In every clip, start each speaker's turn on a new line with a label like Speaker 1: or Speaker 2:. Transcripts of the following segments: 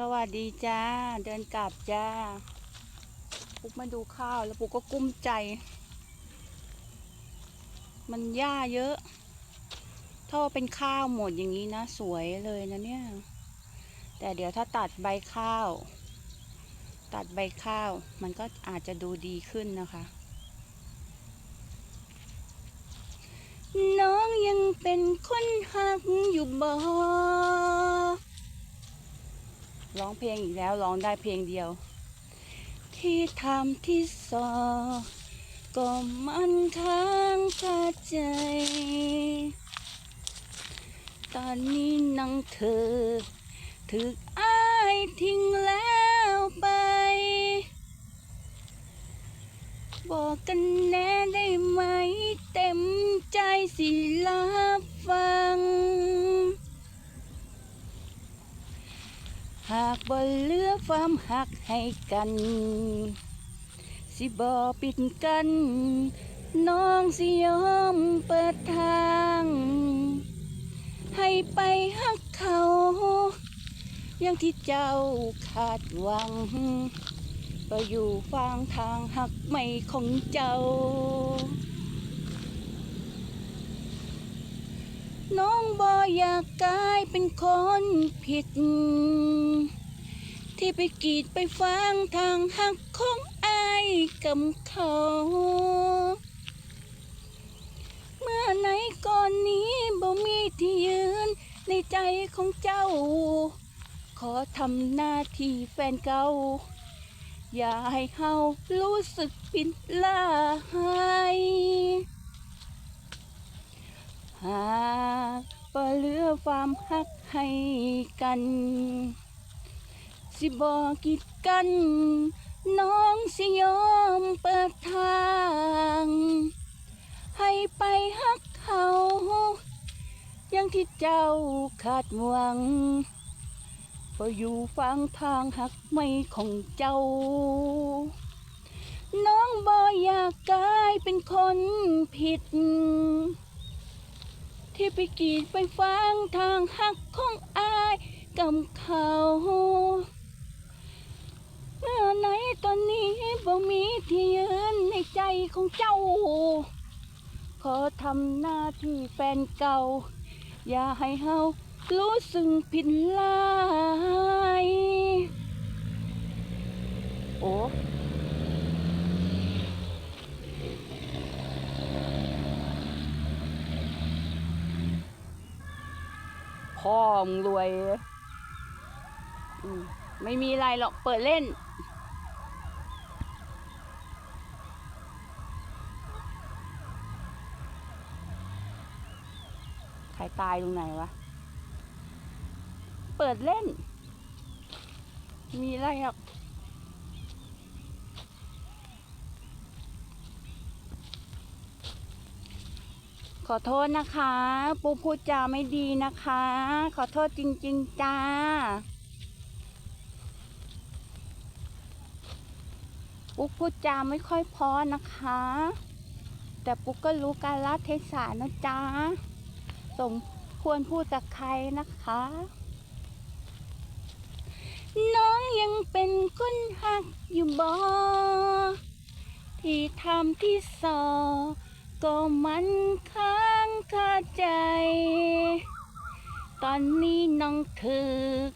Speaker 1: สวัสดีจ้า เดินกลับจ้า ปุ๊กมาดูข้าวแล้วปุ๊กก็กุ้มใจ มันหญ้าเยอะ ถ้าว่าเป็นข้าวหมดอย่างนี้นะ สวยเลยนะเนี่ย แต่เดี๋ยวถ้าตัดใบข้าว ตัดใบข้าว มันก็อาจจะดูดีขึ้นนะคะ น้องยังเป็นคนหักอยู่บ่ ร้องเพลงอีกแล้วร้องได้เพลงเดียว ที่ทำที่สอก็มันค้างคาใจ ตอนนี้นังเธอ ถึกอ้ายทิ้งแล้วไป บอกกันแน่ได้ไหม เต็มใจสิรับฟัง หากบ่เหลือความหักให้กัน สิบ่ปิดกัน น้องสิยอมเปิดทาง ให้ไปหักเขา อย่างที่เจ้าคาดหวังก็อยู่ฟังทางหักไม่ของเจ้า น้องบ่อยากกลายเป็นคนผิด ที่ไปกีดไปฟังทางหักของอายกับเขา เมื่อไหนก่อนนี้บ่มีที่ยืนในใจของเจ้า ขอทำหน้าที่แฟนเก่า อย่าให้เฮารู้สึกผิดลาย หากบ่เหลือความหักให้กัน สิบอกกิดกัน น้องสิยอมเปิดทาง ให้ไปหักเขาอย่างที่เจ้าคาดหวังก็อยู่ฟังทางหักไม่ของเจ้า น้องบ่อยากกลายเป็นคนผิด ที่ไปกีดไปฟังทางหักของอายกับเขาเมื่อไหนตอนนี้บ่มีที่ยืนในใจของเจ้า ขอทำหน้าที่แฟนเก่า อย่าให้เฮารู้สึกผิดลาย โอ้ พ่อมึงรวยไม่มีอะไรหรอกเปิดเล่น ใครตายตรงไหนวะ เปิดเล่น มีอะไรหรอก อโทษนะคะ ปูพูดจาไม่ดีนะคะ ขอโทษจริง ๆ จ้า ปุ๊กพูดจาไม่ค่อยพอนะคะ แต่ปุ๊กก็รู้การละเทศะนะจ๊ะสมควรพูดกับใครนะคะ น้องยังเป็นคนหักอยู่บ่ที่ทำที่สอก็มันค้า งคาใจ ตอนนี้น้องถึก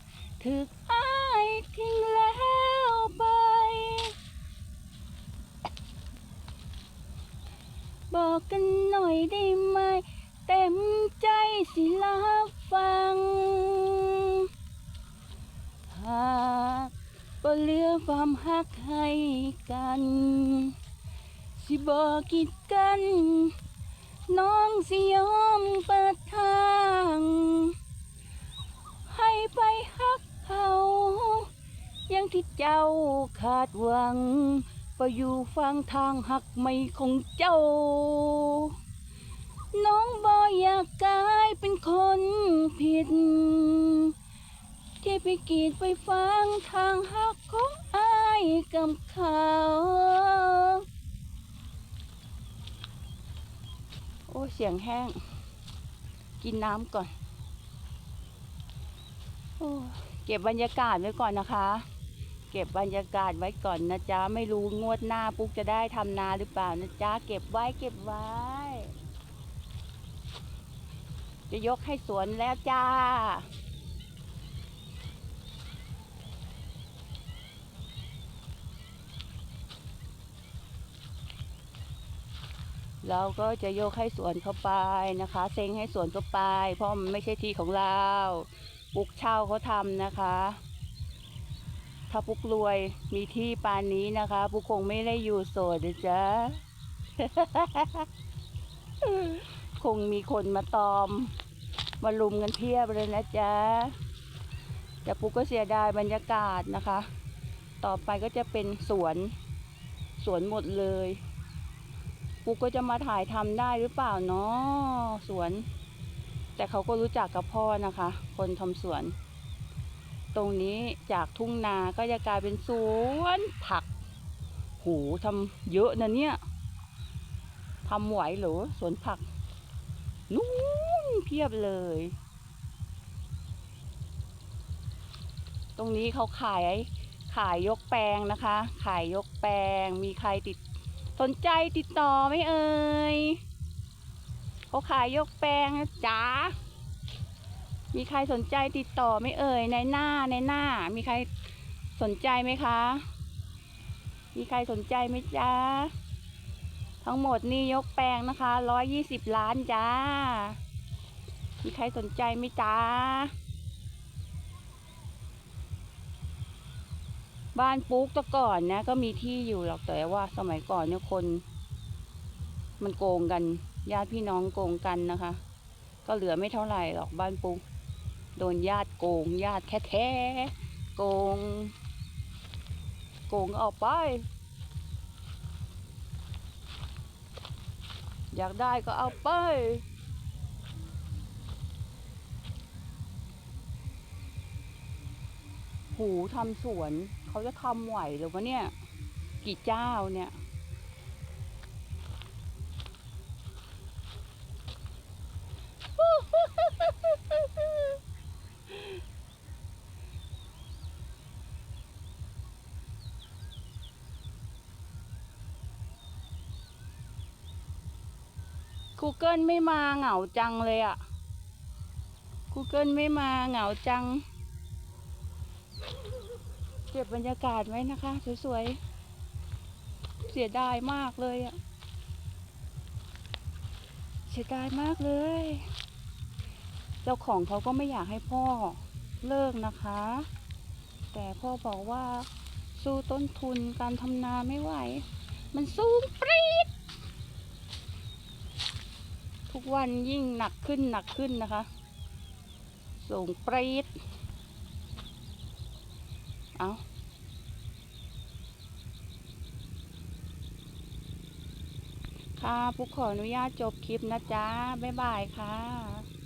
Speaker 1: ถึกอ้ายทิ้งแล้วไป บอกกันหน่อยได้ไหม เต็มใจสิรับฟัง หากบ่เหลือความหักให้กัน สิบอกกิดกัน น้องสิยอมเปิดทาง ให้ไปหักเขาอย่างที่เจ้าคาดหวังก็อยู่ฟังทางหักไม่ของเจ้า น้องบ่อยากกลายเป็นคนผิด ที่ไปกีดไปฟังทางหักของอายกับเขา โอ้เสียงแห้ง กินน้ำก่อน โอ้เก็บบรรยากาศไว้ก่อนนะคะ เก็บบรรยากาศไว้ก่อนนะจ๊ะ ไม่รู้งวดหน้าปุ๊กจะได้ทำนาหรือเปล่านะจ๊ะ เก็บไว้เก็บไว้ จะยกให้สวนแล้วจ้า เราก็จะโยกให้สวนเข้าไปนะคะ เซ็งให้สวนเข้าไป เพราะมันไม่ใช่ที่ของเราปุกเช่าเขาทำนะคะ ถ้าปุกรวยมีที่ปานนี้นะคะปุกคงไม่ได้อยู่โสดนะจ๊ะคงมีคนมาตอม มาลุมกันเพียบเลยนะจ๊ะแต่ปุกก็เสียดายบรรยากาศนะคะ ต่อไปก็จะเป็นสวน สวนหมดเลย กก็จะมาถ่ายทำได้หรือเปล่าเนาะสวน แต่เขาก็รู้จักกับพ่อนะคะ คนทำสวน ตรงนี้จากทุ่งนาก็จะกลายเป็นสวนผักหูทำเยอะนะเนี่ยทำไหวหรอสวนผักนู้นเพียบเลย ตรงนี้เขาขายขายยกแปลงนะคะ ขายยกแปลง มีใครติด สนใจติดต่อไหมเอ่ยเขาขายยกแปลงนะจ๊ะมีใครสนใจติดต่อไหมเอ่ยในหน้าในหน้า มีใครสนใจไหมคะ มีใครสนใจไหมจ๊ะทั้งหมดนี่ยกแปลงนะคะร้อยยี่สิบล้านจ้า มีใครสนใจไหมจ๊ะ บ้านปุ๊กแต่ก่อนนะ ก็มีที่อยู่หรอกแต่ว่าสมัยก่อนเนี่ยคน มันโกงกันญาติพี่น้องโกงกันนะคะ ก็เหลือไม่เท่าไหร่หรอกบ้านปุ๊กโดนญาติโกงญาติแท้ๆโกง โกงก็เอาไป อยากได้ก็เอาไปหูทำสวน เขาจะทำไหวหรือวะเนี่ย กี่เจ้าเนี่ย Google ไม่มาเหงาจังเลยอะ Google ไม่มาเหงาจัง เก็บบรรยากาศไว้นะคะ สวยๆ เสียดายมากเลยอะเสียดายมากเลย เจ้าของเขาก็ไม่อยากให้พ่อเลิกนะคะ แต่พ่อบอกว่าสู้ต้นทุนการทำนาไม่ไหว มันสูงปรีดทุกวันยิ่งหนักขึ้นหนักขึ้นนะคะ สูงปรีด เอาค่ะปุ๊กขออนุญาตจบคลิปนะจ๊ะ บ๊ายบายค่ะ